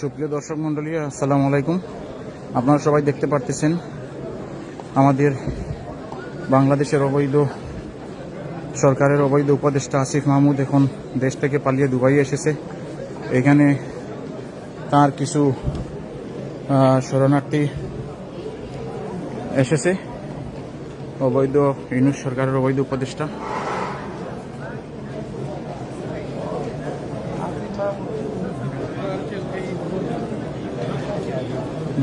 সুপ্রিয় দর্শক মন্ডলী, আসসালামু আলাইকুম। আপনারা সবাই দেখতে পারতেছেন আমাদের বাংলাদেশের অবৈধ সরকারের অবৈধ উপদেষ্টা আসিফ মাহমুদ এখন দেশ থেকে পালিয়ে দুবাই এসেছে। এখানে তার কিছু শরণার্থী এসেছে। অবৈধ ইউনুস সরকারের অবৈধ উপদেষ্টা।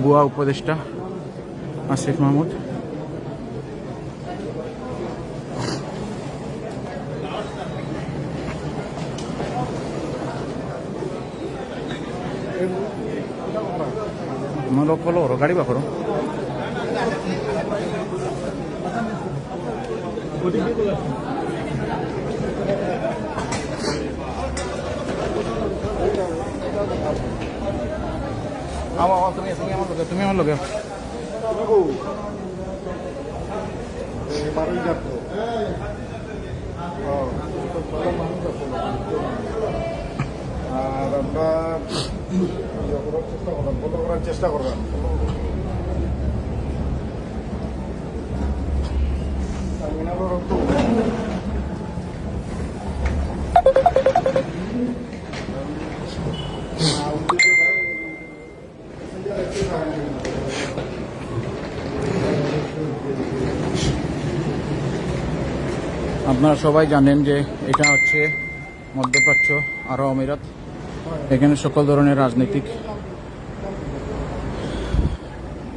বুয়া উপদেষ্টা আসিফ মাহমুদ। আমার লোক বলো গাড়ি বা আমার তুমি তুমি আমার লোকে তুমি আমার যাত্র আর আমরা চেষ্টা করলাম ফলো করার চেষ্টা করলাম আপনারা সবাই জানেন যে এটা হচ্ছে মধ্যপ্রাচ্য আরব আমিরাত। এখানে সকল ধরনের রাজনৈতিক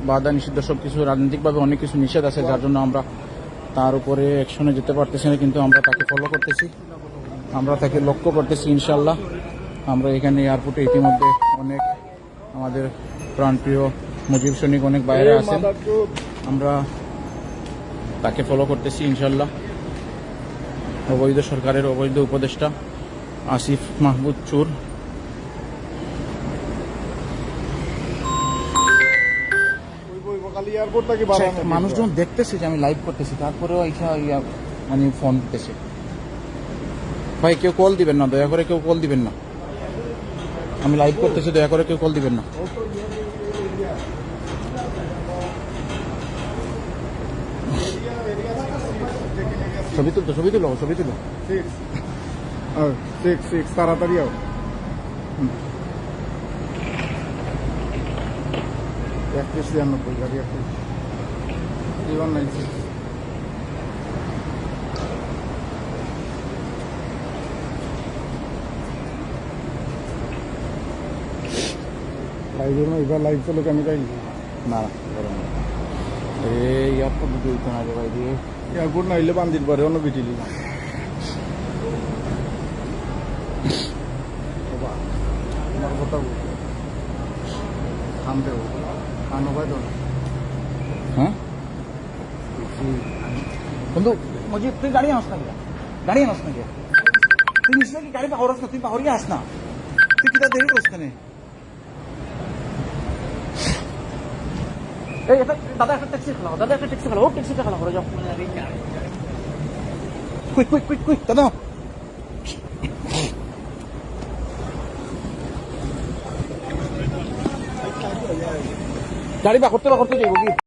বাধা নিষিদ্ধ সব কিছু রাজনৈতিকভাবে অনেক কিছু নিষেধ আছে, যার জন্য আমরা তার উপরে অ্যাকশনে যেতে পারতেছি না, কিন্তু আমরা তাকে ফলো করতেছি। আমরা তাকে লক্ষ্য করতেছি ইনশাল্লাহ আমরা এখানে এয়ারপোর্টে ইতিমধ্যে অনেক আমাদের প্রাণপ্রিয় মুজিব সৈনিক অনেক বাইরে আছেন। আমরা তাকে ফলো করতেছি ইনশাল্লাহ অবৈধ সরকারের অবৈধ উপদেষ্টা আসিফ মাহমুদ চুর। নাকি বাড়ানো মানুষজন দেখতেছে যে আমি লাইভ করতেছি তারপরেও মানে ফোন দিতেছে। ভাই কেউ কল দিবেন না দয়া করে কেউ কল দিবেন না। আমি লাইভ করতেছি দয়া করে কেউ কল দিবেন না। ছবি তুলতো ছবি তুলো ছবি তুলো সিক্স সিক্স সিক্স তাড়াতাড়ি আও। একত্রিশ ছিয়ানব্বই গাড়ি একত্রিশ। থ্রি ওয়ান নাইন সিক্স লাইভের এবার লাইভ চলো কেন তাই না না গরম না। এই এয়ারপোর্ট দিতে হইতো না রে ভাই দিয়ে এয়ারপোর্ট না হইলে বান্দির পরে অন্য বিটিলি না বাবা, আমার কথা বলতে খান দেবো খান হবে তো হ্যাঁ কিন্তু মুঝে তুই গাড়ি আনস না গিয়া গাড়ি আনস না গিয়া তুই নিশ্চয় কি গাড়ি দাদা একটা ট্যাক্সি খেলাও দাদা একটা ট্যাক্সি খেলাও ও ট্যাক্সিটা খেলাও করে যাও কুইক কুইক কুইক কুইক দাদা গাড়ি বা করতে বা করতে যাইব কি